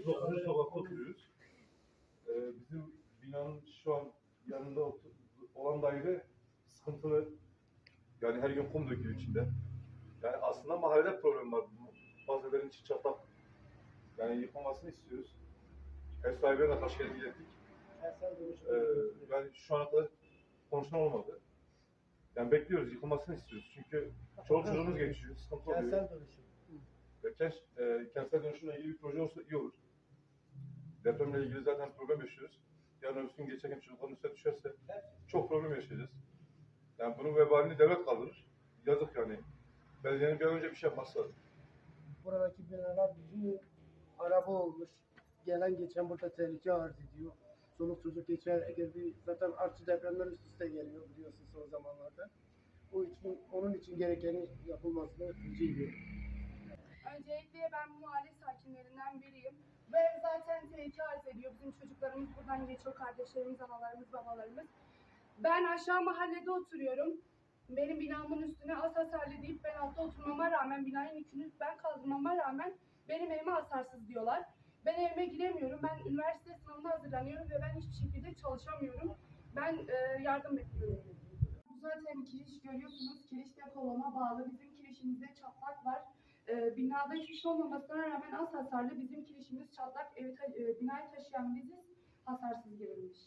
39. sokakta oturuyoruz. Ee, bizim binanın şu an yanında otur- olan daire sıkıntılı. Yani her gün kum dökülüyor içinde. Yani aslında mahallede problem var. Bazı evlerin içi çatlak. Yani yıkılmasını istiyoruz. Ev sahibine de ilettik. Kentsel dönüşüm. Ee, yani şu ana kadar konuşma olmadı. Yani bekliyoruz, yıkılmasını istiyoruz. Çünkü çoluk çocuğumuz geçiyor, sıkıntı oluyor. Kentsel dönüşüm. Ve kent, e, kentsel dönüşümle ilgili bir proje olsa iyi olur. Depremle ilgili zaten problem yaşıyoruz. Yarın öbür gün geçerken çocukların üstüne düşerse çok problem yaşayacağız. Yani bunun vebalini devlet kaldırır. Yazık yani. Belediyenin bir an önce bir şey yapması lazım. Buradaki binalar bütün araba olmuş. Gelen geçen burada tehlike arz ediyor. Çoluk çocuk geçer. Eğer bir zaten artçı depremler üst üste geliyor biliyorsun son zamanlarda. O için, onun için gerekeni yapılmasını rica ediyorum. Öncelikle ben bu mahalle sakinlerinden biriyim. Bu ev zaten tehlike arz ediyor. Bizim çocuklarımız buradan geçiyor. Kardeşlerimiz, analarımız, babalarımız. Ben aşağı mahallede oturuyorum. Benim binamın üstüne az hasarlı deyip ben altta oturmama rağmen binanın yükünü ben kaldırmama rağmen benim evime hasarsız diyorlar. Ben evime giremiyorum. Ben üniversite sınavına hazırlanıyorum ve ben hiçbir şekilde çalışamıyorum. Ben e, yardım bekliyorum. Zaten kiriş görüyorsunuz. Kiriş depolama bağlı. Bizim kirişimizde var. E, binada hiçbir şey olmamasına rağmen az hasarlı bizim kirişimiz çatlak. Evi ta- e, binayı taşıyan biziz. Hasarsız girilmiş.